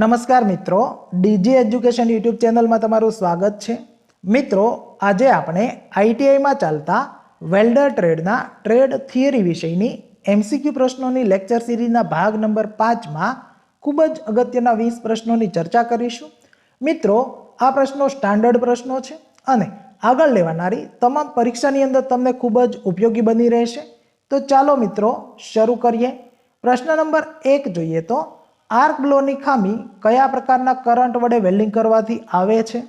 નમસ્કાર મિત્રો, DG education YouTube ચેનલમાં તમારું સ્વાગત છે. મિત્રો, આજે આપણે આઈટીઆઈમાં ચાલતા વેલ્ડર ટ્રેડના ટ્રેડ થિયરી વિષયની એમસીક્યુ પ્રશ્નોની લેક્ચર સિરીઝના ભાગ નંબર પાંચમાં ખૂબ જ અગત્યના વીસ પ્રશ્નોની ચર્ચા કરીશું. મિત્રો, આ પ્રશ્નો સ્ટાન્ડર્ડ પ્રશ્નો છે અને આગળ લેવાનારી તમામ પરીક્ષાની અંદર તમને ખૂબ જ ઉપયોગી બની રહેશે. તો ચાલો મિત્રો, શરૂ કરીએ. પ્રશ્ન નંબર એક જોઈએ તો આર્ક બ્લોની ખામી કયા પ્રકારના કરંટ વડે વેલ્ડિંગ કરવાથી આવે છે?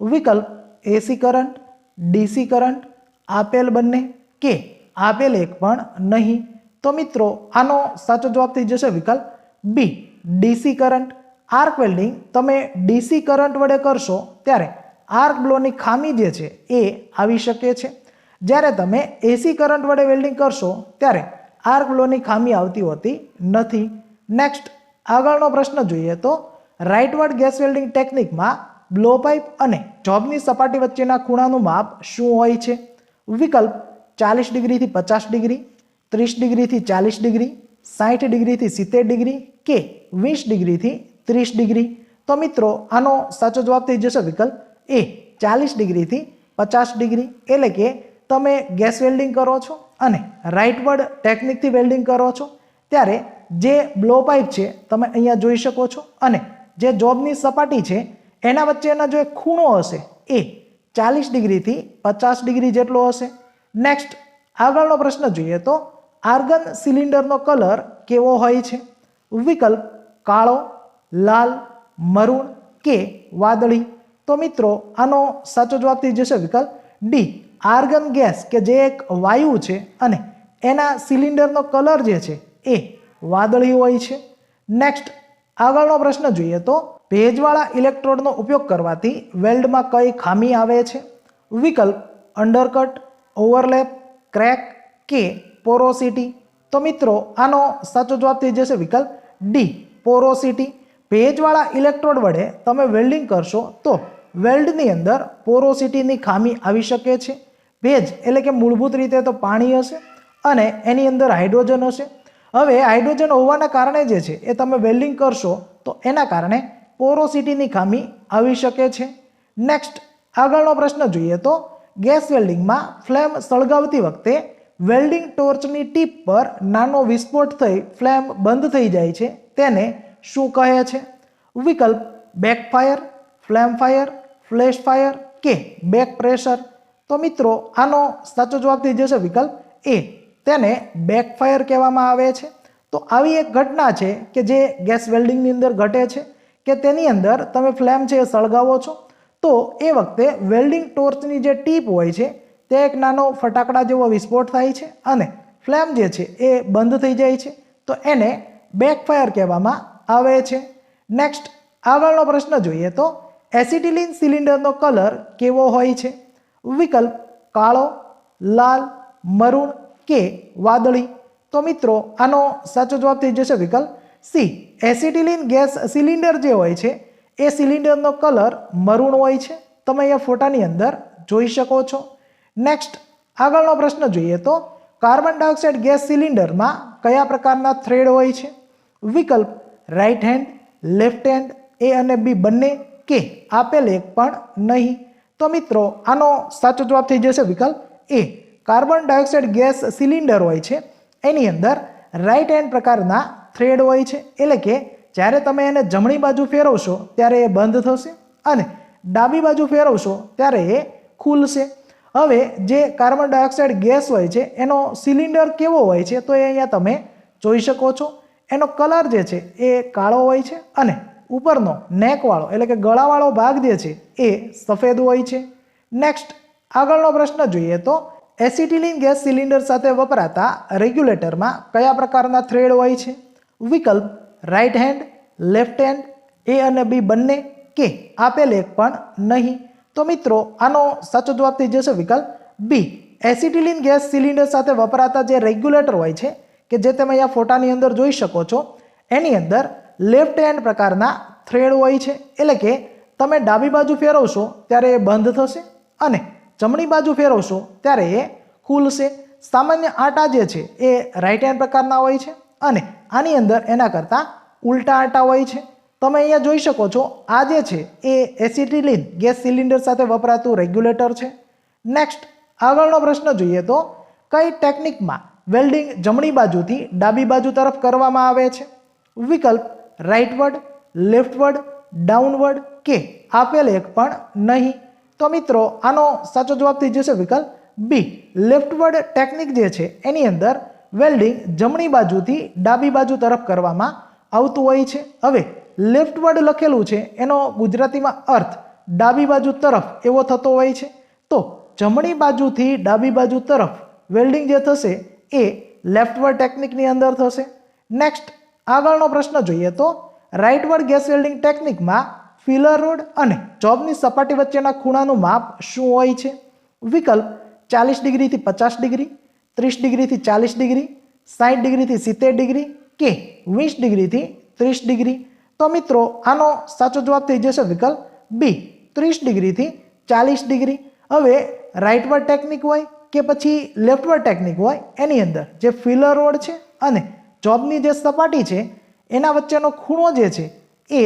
વિકલ્પ એસી કરંટ ડીસી કરંટ, આપેલ બંને કે આપેલ એક પણ નહીં? તો મિત્રો, આનો સાચો જવાબ થઈ જશે વિકલ્પ B DC current. Arc welding તમે ડીસી કરંટ વડે કરશો ત્યારે આર્ક બ્લોની ખામી જે છે એ આવી શકે છે. જ્યારે તમે એસી કરંટ વડે વેલ્ડિંગ કરશો ત્યારે આર્ક બ્લોની ખામી આવતી હોતી નથી. નેક્સ્ટ આગળનો પ્રશ્ન જોઈએ તો રાઇટવર્ડ ગેસ વેલ્ડિંગ ટેકનિકમાં બ્લો પાઇપ અને જોબની સપાટી વચ્ચેના ખૂણાનું માપ શું હોય છે? વિકલ્પ ચાલીસ ડિગ્રીથી પચાસ ડિગ્રી, ત્રીસ ડિગ્રીથી ચાલીસ ડિગ્રી સાઠ ડિગ્રીથી સિત્તેર ડિગ્રી કે વીસ ડિગ્રીથી ત્રીસ ડિગ્રી? તો મિત્રો, આનો સાચો જવાબ થઈ જશે વિકલ્પ એ ચાલીસ ડિગ્રીથી પચાસ ડિગ્રી. એટલે કે તમે ગેસ વેલ્ડિંગ કરો છો અને રાઇટવર્ડ ટેકનિકથી વેલ્ડિંગ કરો છો. ત્યારે જે બ્લો પાઇપ છે, તમે અહીંયા જોઈ શકો છો. અને જે જોબની સપાટી છે, એના વચ્ચેના જો ખૂણો હશે, એ ચાલીસ ડિગ્રીથી પચાસ ડિગ્રી જેટલો હશે. નેક્સ્ટ આગળનો પ્રશ્ન જોઈએ તો, આર્ગન સિલિન્ડરનો કલર કેવો હોય છે? વિકલ્પ કાળો, લાલ મરૂણ કે વાદળી? તો મિત્રો, આનો સાચો જવાબ થઈ જશે વિકલ્પ ડી, આર્ગન ગેસ કે જે એક વાયુ છે અને એના સિલિન્ડરનો કલર જે છે, એ વાદળી હોય છે. નેક્સ્ટ આગળનો પ્રશ્ન જોઈએ તો ભેજવાળા ઇલેક્ટ્રોડનો ઉપયોગ કરવાથી વેલ્ડમાં કઈ ખામી આવે છે? વિકલ્પ અંડરકટ ઓવરલેપ ક્રેક કે પોરોસિટી તો મિત્રો, આનો સાચો જવાબ થઈ જશે વિકલ્પ ડી પોરોસિટી ભેજવાળા ઇલેક્ટ્રોડ વડે તમે વેલ્ડિંગ કરશો તો વેલ્ડની અંદર પોરોસિટીની ખામી આવી શકે છે. ભેજ એટલે કે મૂળભૂત રીતે તો પાણી હશે અને એની અંદર હાઇડ્રોજન હશે. હવે હાઇડ્રોજન હોવાના કારણે જે છે, એ તમે વેલ્ડિંગ કરશો, તો એના કારણે પોરોસિટીની ખામી આવી શકે છે. નેક્સ્ટ આગળનો પ્રશ્ન જોઈએ તો, ગેસ વેલ્ડિંગમાં ફ્લેમ સળગાવતી વખતે વેલ્ડિંગ ટોર્ચની ટીપ પર નાનો વિસ્ફોટ થઈ ફ્લેમ બંધ થઈ જાય છે, તેને શું કહે છે? વિકલ્પ backfire flame fire flash fire કે બેક પ્રેશર તો મિત્રો, આનો સાચો જવાબ થઈ જશે વિકલ્પ એ તેને બેકફાયર કહેવામાં આવે છે. તો આવી એક ઘટના છે કે જે ગેસ વેલ્ડિંગની અંદર ઘટે છે કે તેની અંદર તમે ફ્લેમ છે એ સળગાવો છો. તો એ વખતે વેલ્ડિંગ ટોર્ચની જે ટીપ હોય છે, તે એક નાનો ફટાકડા જેવો વિસ્ફોટ થાય છે અને ફ્લેમ જે છે એ બંધ થઈ જાય છે. તો એને બેકફાયર કહેવામાં આવે છે. નેક્સ્ટ આગળનો પ્રશ્ન જોઈએ તો એસિટિલિન સિલિન્ડરનો કલર કેવો હોય છે? વિકલ્પ કાળો, લાલ મરૂણ કે વાદળી? તો મિત્રો, આનો સાચો જવાબ થઈ જશે વિકલ્પ સી. એસિટિલિન ગેસ સિલિન્ડર જે હોય છે, એ સિલિન્ડરનો કલર મરૂણ હોય છે. તમે અહીંયા ફોટાની અંદર જોઈ શકો છો. નેક્સ્ટ, આગળનો પ્રશ્ન જોઈએ તો, કાર્બન ડાયોક્સાઇડ ગેસ સિલિન્ડરમાં કયા પ્રકારના થ્રેડ હોય છે? વિકલ્પ, right hand, left hand, A અને બી બંને કે આપેલ એક પણ નહીં. તો મિત્રો, આનો સાચો જવાબ થઈ જશે વિકલ્પ A. Carbon dioxide gas cylinder હોય છે, એની અંદર રાઈટ હેન્ડ પ્રકારના થ્રેડ હોય છે, એટલે કે જ્યારે તમે એને જમણી બાજુ ફેરવશો, ત્યારે એ બંધ થશે અને ડાબી બાજુ ફેરવશો, ત્યારે એ ખુલશે. હવે જે કાર્બન ડાયોક્સાઇડ ગેસ હોય છે, એનો સિલિન્ડર કેવો હોય છે, તો એ અહીંયા તમે જોઈ શકો છો. એનો કલર જે છે, એ કાળો હોય છે અને ઉપરનો નેકવાળો એટલે કે ગળાવાળો ભાગ જે છે, એ સફેદ હોય છે. નેક્સ્ટ આગળનો પ્રશ્ન જોઈએ તો એસિટિલિન ગેસ સિલિન્ડર સાથે વપરાતા રેગ્યુલેટરમાં કયા પ્રકારના થ્રેડ હોય છે? વિકલ્પ right hand, left hand, A અને બી બંને કે આપેલ એક પણ નહીં. તો મિત્રો, આનો સાચો જવાબ થઈ જશે વિકલ્પ બી. એસિટિલિન ગેસ સિલિન્ડર સાથે વપરાતા જે રેગ્યુલેટર હોય છે, કે જે તમે અહીંયા ફોટાની અંદર જોઈ શકો છો, એની અંદર લેફ્ટ હેન્ડ પ્રકારના થ્રેડ હોય છે. એટલે કે તમે ડાબી બાજુ ફેરવશો, ત્યારે એ બંધ થશે. અને જમણી બાજુ ફેરવશો ત્યારે એ ખુલશે. સામાન્ય આટા જે છે એ રાઈટ હેન્ડ પ્રકારના હોય છે અને આની અંદર એના કરતાં ઉલટા આટા હોય છે. તમે અહીંયા જોઈ શકો છો, આ જે છે એ એસિટિલિન ગેસ સિલિન્ડર સાથે વપરાતું રેગ્યુલેટર છે. નેક્સ્ટ આગળનો પ્રશ્ન જોઈએ તો કઈ ટેકનિકમાં વેલ્ડિંગ જમણી બાજુથી ડાબી બાજુ તરફ કરવામાં આવે છે? વિકલ્પ રાઇટવર્ડ લેફ્ટવર્ડ ડાઉનવર્ડ કે આપેલ એક પણ નહીં. તો મિત્રો, આનો સાચો જવાબ થઈ જશે વિકલ્પ બી લેફ્ટવર્ડ ટેકનિક જે છે, એની અંદર વેલ્ડિંગ જમણી બાજુથી ડાબી બાજુ તરફ કરવામાં આવતું હોય છે. હવે લેફ્ટવર્ડ લખેલું છે, એનો ગુજરાતીમાં અર્થ ડાબી બાજુ તરફ એવો થતો હોય છે. તો જમણી બાજુથી ડાબી બાજુ તરફ વેલ્ડિંગ જે થશે, એ લેફ્ટવર્ડ ટેકનિકની અંદર થશે. નેક્સ્ટ આગળનો પ્રશ્ન જોઈએ તો રાઇટવર્ડ ગેસ વેલ્ડિંગ ટેકનિકમાં ફિલર રોડ અને જોબની સપાટી વચ્ચેના ખૂણાનું માપ શું હોય છે? વિકલ્પ ચાલીસ ડિગ્રીથી પચાસ ડિગ્રી, ત્રીસ ડિગ્રીથી ચાલીસ ડિગ્રી સાઠ ડિગ્રીથી સિત્તેર ડિગ્રી કે વીસ ડિગ્રીથી ત્રીસ ડિગ્રી? તો મિત્રો, આનો સાચો જવાબ થઈ જશે વિકલ્પ બી, ત્રીસ ડિગ્રીથી ચાલીસ ડિગ્રી. હવે રાઇટવર્ડ ટેકનિક હોય કે પછી લેફ્ટવર્ડ ટેકનિક હોય, એની અંદર જે ફિલર રોડ છે અને જોબની જે સપાટી છે, એના વચ્ચેનો ખૂણો જે છે, એ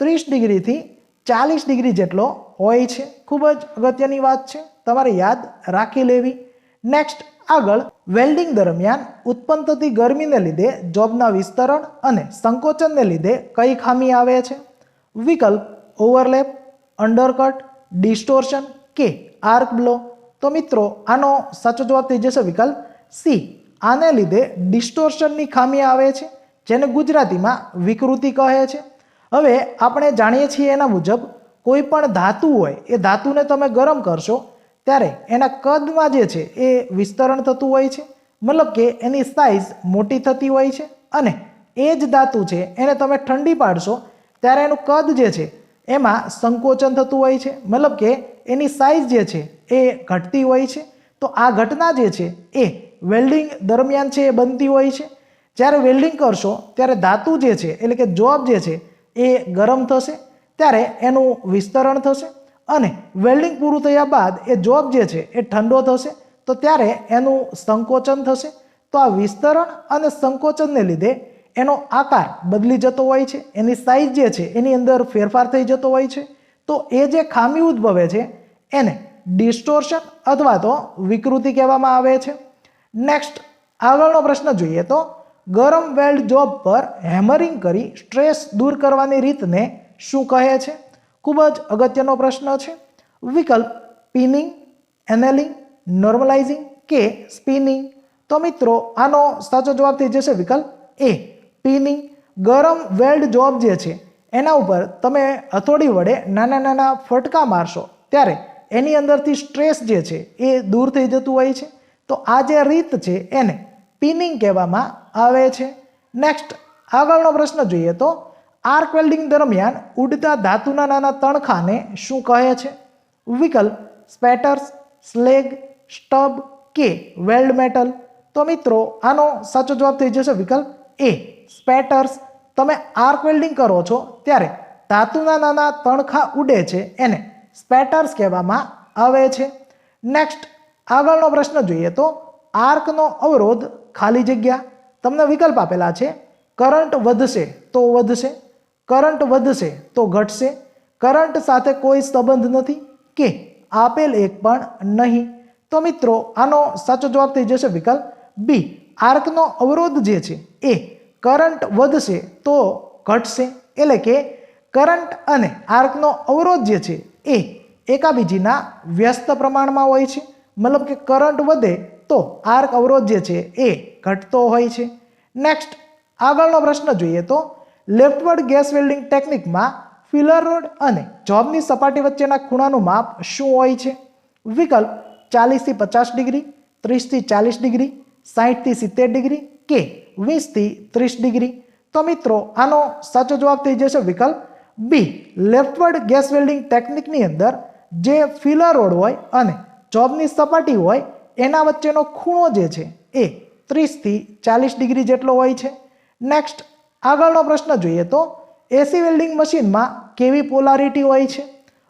ત્રીસ ડિગ્રીથી ચાલીસ ડિગ્રી જેટલો હોય છે. ખૂબ જ અગત્યની વાત છે. તમારે યાદ રાખી લેવી. નેક્સ્ટ આગળ વેલ્ડિંગ દરમિયાન ઉત્પન્ન થતી ગરમીને લીધે જોબના વિસ્તરણ અને સંકોચનને લીધે કઈ ખામી આવે છે? વિકલ્પ ઓવરલેપ અંડરકટ ડિસ્ટોર્શન કે આર્ક બ્લો તો મિત્રો, આનો સાચો જવાબ થઈ જશે વિકલ્પ સી આને લીધે ડિસ્ટોર્શનની ખામી આવે છે, જેને ગુજરાતીમાં વિકૃતિ કહે છે. હવે આપણે જાણીએ છીએ એના મુજબ કોઈ પણ ધાતુ હોય, એ ધાતુને તમે ગરમ કરશો, ત્યારે એના કદમાં જે છે એ વિસ્તરણ થતું હોય છે. મતલબ કે એની સાઇઝ મોટી થતી હોય છે અને એ જ ધાતુ છે, એને તમે ઠંડી પાડશો, ત્યારે એનું કદ જે છે એમાં સંકોચન થતું હોય છે. મતલબ કે એની સાઇઝ જે છે એ ઘટતી હોય છે. તો આ ઘટના જે છે એ વેલ્ડિંગ દરમિયાન છે એ બનતી હોય છે. જ્યારે વેલ્ડિંગ કરશો, ત્યારે ધાતુ જે છે, એટલે કે જોબ જે છે એ ગરમ થશે, ત્યારે એનું વિસ્તરણ થશે અને વેલ્ડિંગ પૂરું થયા બાદ એ જોબ જે છે એ ઠંડો થશે. તો ત્યારે એનું સંકોચન થશે. તો આ વિસ્તરણ અને સંકોચનને લીધે એનો આકાર બદલી જતો હોય છે. એની સાઇઝ જે છે એની અંદર ફેરફાર થઈ જતો હોય છે. તો એ જે ખામી ઉદ્ભવે છે એને ડિસ્ટોર્શન અથવા તો વિકૃતિ કહેવામાં આવે છે. નેક્સ્ટ આગળનો પ્રશ્ન જોઈએ તો ગરમ વેલ્ડ જોબ પર હેમરિંગ કરી સ્ટ્રેસ દૂર કરવાની રીતને શું કહે છે? ખૂબ જ અગત્યનો પ્રશ્ન છે. વિકલ્પ પિનિંગ, એનેલિંગ, નોર્મલાઇઝિંગ કે સ્પિનિંગ? તો મિત્રો, આનો સાચો જવાબ થઈ જશે વિકલ્પ એ. પિનિંગ. ગરમ વેલ્ડ જોબ જે છે, એના ઉપર તમે હથોડી વડે નાના નાના ફટકા મારશો, ત્યારે એની અંદરથી સ્ટ્રેસ જે છે એ દૂર થઈ જતું હોય છે. તો આ જે રીત છે એને પિનિંગ કહેવામાં આવે છે. નેક્સ્ટ આગળનો પ્રશ્ન જોઈએ તો, આર્ક વેલ્ડિંગ દરમિયાન ઉડતા ધાતુના નાના તણખાને શું કહે છે? વિકલ્પ સ્પેટર્સ સ્લેગ સ્ટબ કે વેલ્ડ મેટલ તો મિત્રો, આનો સાચો જવાબ થઈ જશે વિકલ્પ એ સ્પેટર્સ તમે આર્ક વેલ્ડિંગ કરો છો ત્યારે ધાતુના નાના તણખા ઉડે છે, એને સ્પેટર્સ કહેવામાં આવે છે. નેક્સ્ટ આગળનો પ્રશ્ન જોઈએ તો, આર્કનો અવરોધ ખાલી જગ્યા તમને વિકલ્પ આપેલા છે કરંટ વધશે તો વધશે કરંટ વધશે તો ઘટશે કરંટ સાથે કોઈ સંબંધ નથી કે આપેલ એક પણ નહીં. તો મિત્રો, આનો સાચો જવાબ થઈ જશે વિકલ્પ બી આર્કનો અવરોધ જે છે એ કરંટ વધશે તો ઘટશે, એટલે કે કરંટ અને આર્કનો અવરોધ જે છે એ એકાબીજીના વ્યસ્ત પ્રમાણમાં હોય છે. મતલબ કે કરંટ વધે તો આર્ક અવરોધ જે છે એ ઘટતો હોય છે. નેક્સ્ટ આગળનો પ્રશ્ન જોઈએ તો લેફ્ટવર્ડ ગેસ વેલ્ડિંગ ટેકનિકમાં ફિલર રોડ અને જોબની સપાટી વચ્ચેના ખૂણાનું માપ શું હોય છે? વિકલ્પ ચાલીસથી પચાસ ડિગ્રી ત્રીસથી ચાલીસ ડિગ્રી સાહીઠથી સિત્તેર ડિગ્રી કે વીસથી ત્રીસ ડિગ્રી. તો મિત્રો, આનો સાચો જવાબ થઈ જશે વિકલ્પ બી લેફ્ટવર્ડ ગેસ વેલ્ડિંગ ટેકનિકની અંદર જે ફિલર રોડ હોય અને જોબની સપાટી હોય એના વચ્ચેનો ખૂણો જે છે એ ત્રીસથી ચાલીસ ડિગ્રી જેટલો હોય છે. નેક્સ્ટ આગળનો પ્રશ્ન જોઈએ તો એસી વેલ્ડિંગ મશીનમાં કેવી પોલારિટી હોય છે?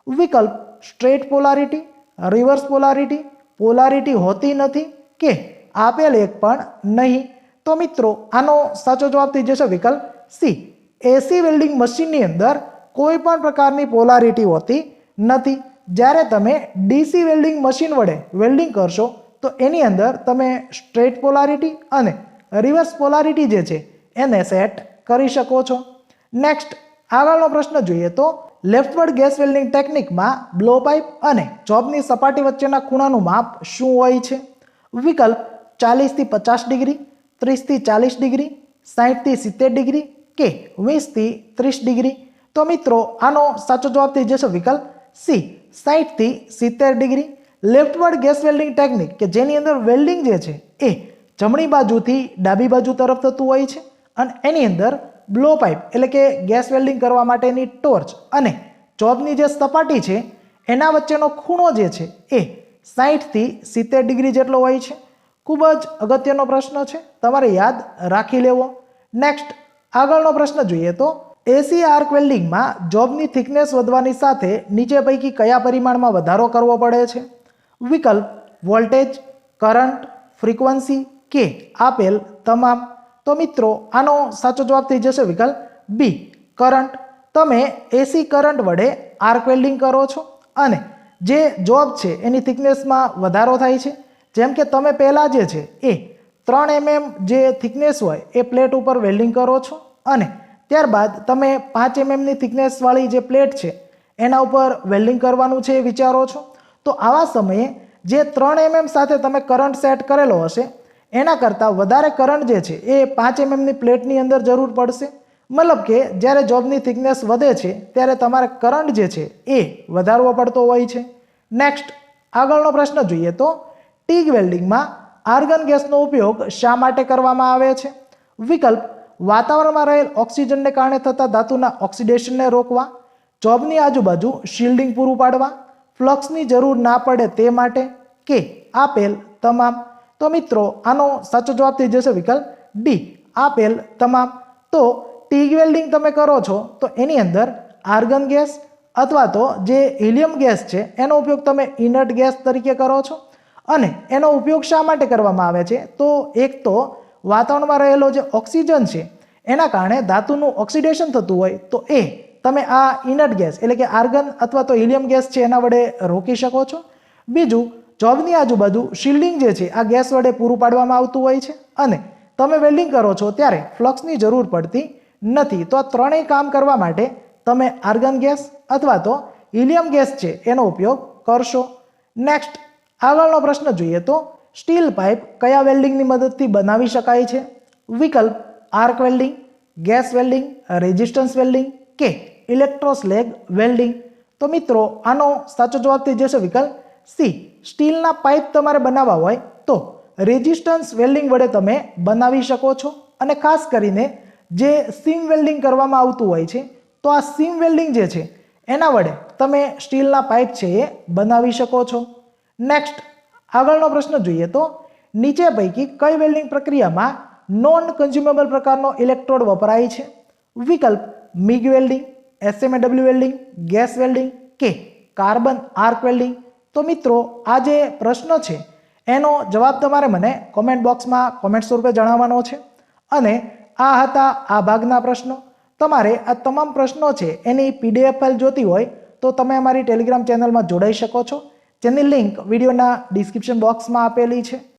વિકલ્પ straight polarity reverse polarity polarity હોતી નથી કે આપેલ એક પણ નહીં. તો મિત્રો, આનો સાચો જવાબ થઈ જશે વિકલ્પ સી એસી વેલ્ડિંગ મશીનની અંદર કોઈ પણ પ્રકારની પોલારિટી હોતી નથી. જ્યારે તમે ડીસી વેલ્ડિંગ મશીન વડે વેલ્ડિંગ કરશો તો એની અંદર તમે સ્ટ્રેટ પોલારિટી અને રિવર્સ પોલારિટી જે છે, એને સેટ કરી શકો છો. નેક્સ્ટ આગળનો પ્રશ્ન જોઈએ તો લેફ્ટવર્ડ ગેસ વેલ્ડિંગ ટેકનિકમાં બ્લો પાઇપ અને જોબની સપાટી વચ્ચેના ખૂણાનું માપ શું હોય છે? વિકલ્પ ચાલીસથી પચાસ ડિગ્રી ત્રીસથી ચાલીસ ડિગ્રી સાહીઠથી સિત્તેર ડિગ્રી કે વીસથી ત્રીસ ડિગ્રી. તો મિત્રો, આનો સાચો જવાબ થઈ જશે વિકલ્પ સી સાહીઠથી સિત્તેર degree. Leftward gas welding technique કે જેની અંદર વેલ્ડિંગ જે છે એ જમણી બાજુથી ડાબી બાજુ તરફ થતું હોય છે અને એની અંદર બ્લો પાઇપ એટલે કે ગેસ વેલ્ડિંગ કરવા માટેની ટોર્ચ અને જોબની જે સપાટી છે એના વચ્ચેનો ખૂણો જે છે એ સાહીઠથી સિત્તેર ડિગ્રી જેટલો હોય છે. ખૂબ જ અગત્યનો પ્રશ્ન છે. તમારે યાદ રાખી લેવો. નેક્સ્ટ આગળનો પ્રશ્ન જોઈએ તો એસી આર્ક વેલ્ડિંગમાં જોબની થિકનેસ વધવાની સાથે નીચે પૈકી કયા પરિમાણમાં વધારો કરવો પડે છે? વિકલ્પ, વોલ્ટેજ, કરંટ, ફ્રીક્વન્સી કે આપેલ તમામ. તો મિત્રો, આનો સાચો જવાબ થઈ જશે વિકલ્પ બી કરંટ. તમે એસી કરંટ વડે આર્ક વેલ્ડિંગ કરો છો અને જે જોબ છે એની થિકનેસમાં વધારો થાય છે. જેમ કે તમે પહેલાં જે છે એ ત્રણ એમએમ જે થિકનેસ હોય એ પ્લેટ ઉપર વેલ્ડિંગ કરો છો અને ત્યારબાદ તમે પાંચ એમએમની થિકનેસવાળી જે પ્લેટ છે એના ઉપર વેલ્ડિંગ કરવાનું છે એ વિચારો છો. તો આવા સમયે જે ત્રણ એમએમ સાથે તમે કરંટ સેટ કરેલો હશે, એના કરતાં વધારે કરંટ જે છે, એ પાંચ એમએમની પ્લેટની અંદર જરૂર પડશે. મતલબ કે જ્યારે જોબની થિકનેસ વધે છે, ત્યારે તમારે કરંટ જે છે, એ વધારવો પડતો હોય છે. નેક્સ્ટ આગળનો પ્રશ્ન જોઈએ તો, ટીગ વેલ્ડિંગમાં આર્ગન ગેસનો ઉપયોગ શા માટે કરવામાં આવે છે? વિકલ્પ, વાતાવરણમાં રહેલ ઓક્સિજનને કારણે થતા ધાતુના ઓક્સિડેશનને રોકવા જોબની આજુબાજુ શિલ્ડિંગ પૂરું પાડવા ફ્લક્સની જરૂર ના પડે તે માટે કે આપેલ તમામ, તો મિત્રો, આનો સાચો જવાબ થઈ જશે વિકલ્પ ડી આપેલ તમામ, તો ટીગ વેલ્ડિંગ તમે કરો છો, તો એની અંદર આર્ગન ગેસ અથવા તો જે હિલિયમ ગેસ છે, એનો ઉપયોગ તમે ઇનર્ટ ગેસ તરીકે કરો છો. અને એનો ઉપયોગ શા માટે કરવામાં આવે છે? તો એક તો વાતાવરણમાં રહેલો જે ઓક્સિજન છે, એના કારણે ધાતુનું ઓક્સિડેશન થતું હોય, તો એ તમે આ ઇનર્ટ ગેસ એટલે કે આર્ગન અથવા તો હિલિયમ ગેસ છે એના વડે રોકી શકો છો. બીજું, જોબની આજુબાજુ શિલ્ડિંગ જે છે, આ ગેસ વડે પૂરું પાડવામાં આવતું હોય છે. અને તમે વેલ્ડિંગ કરો છો ત્યારે ફ્લક્સની જરૂર પડતી નથી. તો આ ત્રણેય કામ કરવા માટે તમે આર્ગન ગેસ અથવા તો હિલિયમ ગેસ છે એનો ઉપયોગ કરશો. નેક્સ્ટ આગળનો પ્રશ્ન જોઈએ તો, સ્ટીલ પાઇપ કયા વેલ્ડિંગની મદદથી બનાવી શકાય છે? વિકલ્પ, arc welding, gas welding, resistance welding કે ઇલેક્ટ્રોસ્લેગ વેલ્ડિંગ. તો મિત્રો, આનો સાચો જવાબ થઈ જશે વિકલ્પ સી. સ્ટીલના પાઇપ તમારે બનાવવા હોય તો રેઝિસ્ટન્સ વેલ્ડિંગ વડે તમે બનાવી શકો છો. અને ખાસ કરીને જે સીમ વેલ્ડિંગ કરવામાં આવતું હોય છે, તો આ સીમ વેલ્ડિંગ જે છે, એના વડે તમે સ્ટીલના પાઇપ છે એ બનાવી શકો છો. નેક્સ્ટ, આગળનો પ્રશ્ન જોઈએ તો નીચે પૈકી કઈ વેલ્ડિંગ પ્રક્રિયામાં નોન કન્ઝ્યુમેબલ પ્રકારનો ઇલેક્ટ્રોડ વપરાય છે? વિકલ્પ, MIG welding. SMAW welding gas welding કે કાર્બન આર્ક વેલ્ડિંગ તો મિત્રો, આ જે પ્રશ્ન છે, એનો જવાબ તમારે મને કોમેન્ટ બોક્સમાં કોમેન્ટ સ્વરૂપે જણાવવાનો છે. અને આ હતા આ ભાગના પ્રશ્નો. તમારે આ તમામ પ્રશ્નો છે, એની પીડીએફ ફાઇલ જોતી હોય, તો તમે અમારી ટેલિગ્રામ ચેનલમાં જોડાઈ શકો છો. જેની લિંક વિડીયોના ડિસ્ક્રિપ્શન બોક્સમાં આપેલી છે.